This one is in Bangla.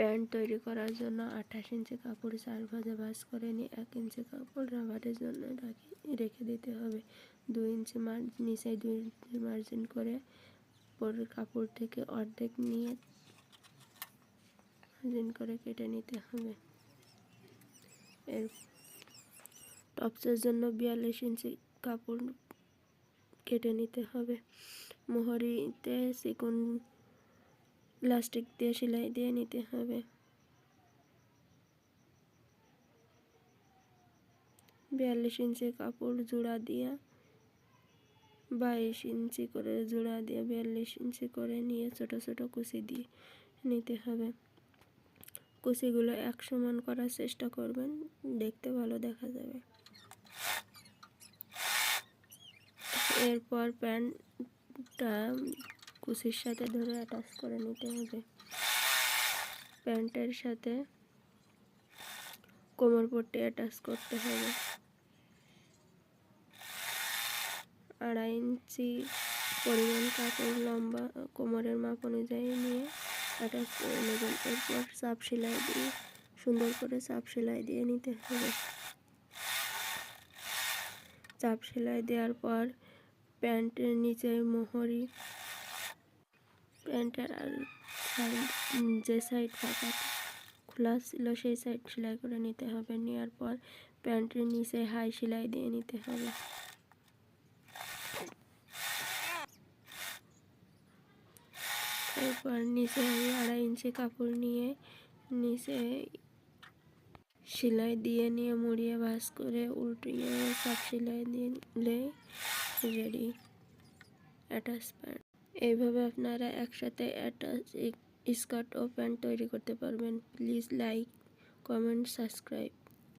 প্যান্ট তৈরি করার জন্য আঠাশ ইঞ্চি কাপড় চার ভাজে ভাঁজ করে নিয়ে এক ইঞ্চি কাপড় রাবারের জন্য রাখি রেখে দিতে হবে। দুই ইঞ্চি মার নিচে দুই ইঞ্চি মার্জিন করে পরের কাপড় থেকে অর্ধেক নিয়ে মার্জিন করে কেটে নিতে হবে। এর টপসের জন্য বিয়াল্লিশ ইঞ্চি কাপড় কেটে নিতে হবে। মোহরিতে চিকন প্লাস্টিক দিয়ে সেলাই দিয়ে নিতে হবে। বিয়াল্লিশ ইঞ্চি কাপড় জোড়া দিয়া, বাইশ ইঞ্চি করে জোড়া দিয়ে বিয়াল্লিশ ইঞ্চি করে নিয়ে ছোট ছোট কুচি দিয়ে নিতে হবে। কুচিগুলো এক সমান করার চেষ্টা করবেন, দেখতে ভালো দেখা যাবে। এরপর প্যান্টটা কুচির সাথে ধরে অ্যাটাচ করে নিতে হবে। প্যান্টের সাথে কোমর পট্টি অ্যাটাচ করতে হবে। আড়াই ইঞ্চি পরিমাণ কাপড় লম্বা কোমরের মাপ অনুযায়ী নিয়ে অ্যাটাচ করে নেবেন। এরপর চাপ সেলাই দিয়ে, সুন্দর করে চাপ সেলাই দিয়ে নিতে হবে। চাপ সেলাই দেওয়ার পর প্যান্টের নিচে মোহরি প্যান্টের আর যে সাইড ফাঁকা খোলা ছিল, সেই সাইড সেলাই করে নিতে হবে। নেওয়ার পর প্যান্টের নিচে হাই সেলাই দিয়ে নিতে হবে। এরপর নিচে আমি আড়াই ইঞ্চি কাপড় নিয়ে নিচে সেলাই দিয়ে নিয়ে মুড়িয়ে ভাঁজ করে উল্টিয়ে সব সেলাই দিলে রেডি অ্যাটাচ প্যান্ট এইভাবে আপনারা একসাথে অ্যাটাচ স্কার্ট ও প্যান্ট তৈরি করতে পারবেন। Please like comment subscribe.